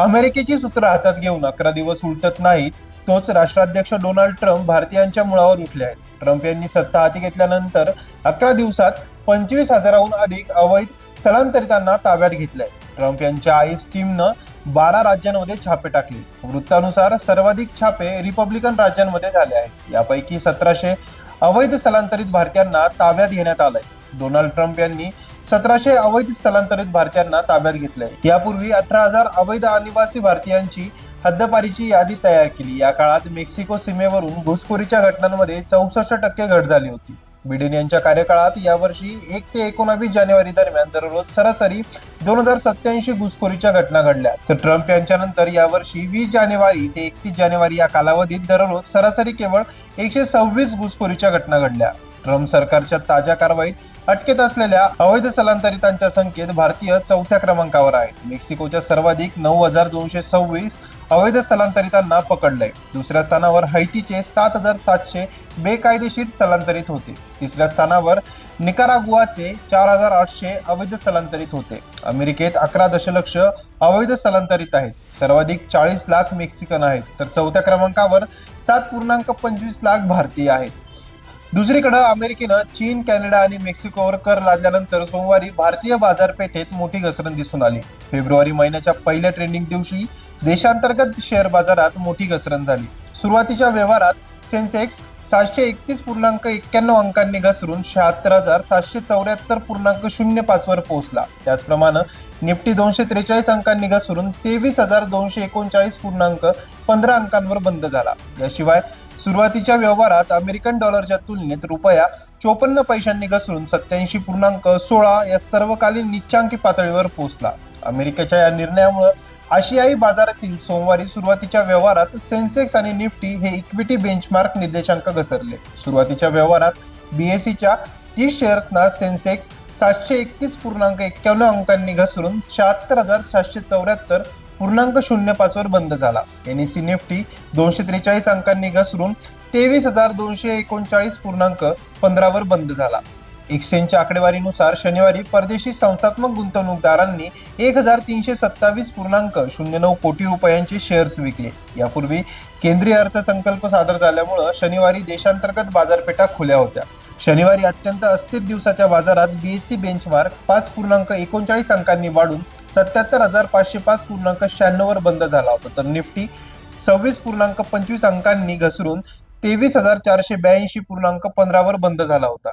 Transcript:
अमेरिकेची सूत्र हातात घेऊन अकरा दिवस उलटत नाहीत तोच राष्ट्राध्यक्ष डोनाल्ड ट्रम्प भारतीयांच्या मुळावर उठले आहेत. ट्रम्प यांनी सत्ता हाती घेतल्यानंतर अकरा दिवसात पंचवीस हजाराहून अधिक अवैध स्थलांतरितांना ताब्यात घेतलंय. ट्रम्प यांच्या आईस टीमनं बारा राज्यांमध्ये छापे टाकले. वृत्तानुसार सर्वाधिक छापे रिपब्लिकन राज्यांमध्ये झाले आहेत. यापैकी सतराशे अवैध स्थलांतरित भारतीयांना ताब्यात घेण्यात आलंय. डोनाल्ड ट्रम्प यांनी सतराशे अवैध स्थलांतरित भारतीयांना ताब्यात घेतले यापूर्वी अठरा हजार अवैध अनिवासी भारतीयांची हद्दपारीची यादी तयार केली. या काळात मेक्सिको सीमेवरून घुसखोरीच्या घटनांमध्ये चौसष्ट टक्के घट झाली होती. बिडेन यांच्या कार्यकाळात यावर्षी एक ते एकोणावीस जानेवारी दरम्यान दररोज सरासरी दोन हजार सत्याऐंशी घुसखोरीच्या घटना घडल्या. तर ट्रम्प यांच्यानंतर यावर्षी वीस जानेवारी ते एकतीस जानेवारी या कालावधीत दररोज सरासरी केवळ एकशे सव्वीस घुसखोरीच्या घटना घडल्या. ट्रम्प सरकारच्या ताज्या कारवाईत अटकेत असलेल्या अवैध स्थलांतरितांच्या संख्येत भारतीय चौथ्या क्रमांकावर आहेत. मेक्सिकोच्या सर्वाधिक नऊ हजार दोनशे सव्वीस अवैध स्थलांतरितांना पकडलंय. दुसऱ्या स्थानावर हैतीचे सात हजार सातशे बेकायदेशीर स्थलांतरित होते. तिसऱ्या स्थानावर निकारागुआचे चार हजार आठशे अवैध स्थलांतरित होते. अमेरिकेत अकरा दशलक्ष अवैध स्थलांतरित आहेत. सर्वाधिक चाळीस लाख मेक्सिकन आहेत. तर चौथ्या क्रमांकावर सात पूर्णांक पंचवीस लाख भारतीय आहेत. दुसरीकडे अमेरिकेनं चीन कॅनडा आणि मेक्सिकोवर कर लादल्यानंतर सोमवारी भारतीय बाजारपेठेत मोठी घसरण दिसून आली. फेब्रुवारी महिन्याच्या पहिल्या ट्रेंडिंग दिवशी देशांतर्गत शेअर बाजारात मोठी घसरण झाली. सुरुवातीच्या व्यवहारात सेन्सेक्स सातशे एकतीस पूर्णांक एक्क्याण्णव अंकांनी घसरून शहात्तर हजार सातशे चौऱ्याहत्तर पूर्णांक शून्य पाचवर पोहोचला. त्याचप्रमाणे निफ्टी दोनशे त्रेचाळीस अंकांनी घसरून तेवीस हजार दोनशे एकोणचाळीस पूर्णांक पंधरा अंकांवर बंद झाला. याशिवाय सुरुवातीच्या व्यवहारात अमेरिकन डॉलरच्या तुलनेत रुपया चोपन्न पैशांनी घसरून सत्याऐंशी पूर्णांक सोळा या सर्वकालीन निच्चांकी पातळीवर पोहोचला. अमेरिकेच्या या निर्णयामुळे आशियाई बाजारातील सोमवारी सुरुवातीच्या व्यवहारात सेन्सेक्स आणि निफ्टी हे इक्विटी बेंचमार्क निर्देशांक घसरले. सुरुवातीच्या व्यवहारात बीएससीच्या तीस शेअर्सना सेन्सेक्स सातशे एकतीस पूर्णांक एक्क्याण्णव अंकांनी घसरून शहात्तर हजार सातशे चौऱ्याहत्तर पूर्णांक शून्य पाचवर बंद झाला. एनईसी निफ्टी दोनशे त्रेचाळीस अंकांनी घसरून तेवीस हजार दोनशे एकोणचाळीस पूर्णांक पंधरावर बंद झाला. एक्सचेंजच्या आकडेवारीनुसार शनिवारी परदेशी संस्थात्मक गुंतवणूकदारांनी एक हजार तीनशे सत्तावीस पूर्णांक शून्य नऊ कोटी रुपयांचे शेअर्स विकले. यापूर्वी केंद्रीय अर्थसंकल्प सादर झाल्यामुळं शनिवारी देशांतर्गत बाजारपेठा खुल्या होत्या. शनिवारी अत्यंत अस्थिर दिवसाच्या बाजारात बीएससी बेंचमार्क पाच पूर्णांक एकोणचाळीस अंकांनी वाढून सत्याहत्तर हजार पाचशे पाच पूर्णांक शहाण्णववर बंद झाला होता. तर निफ्टी सव्वीस पूर्णांक पंचवीस अंकांनी घसरून तेवीस हजार चारशे ब्याऐंशी पूर्णांक पंधरावर बंद झाला होता.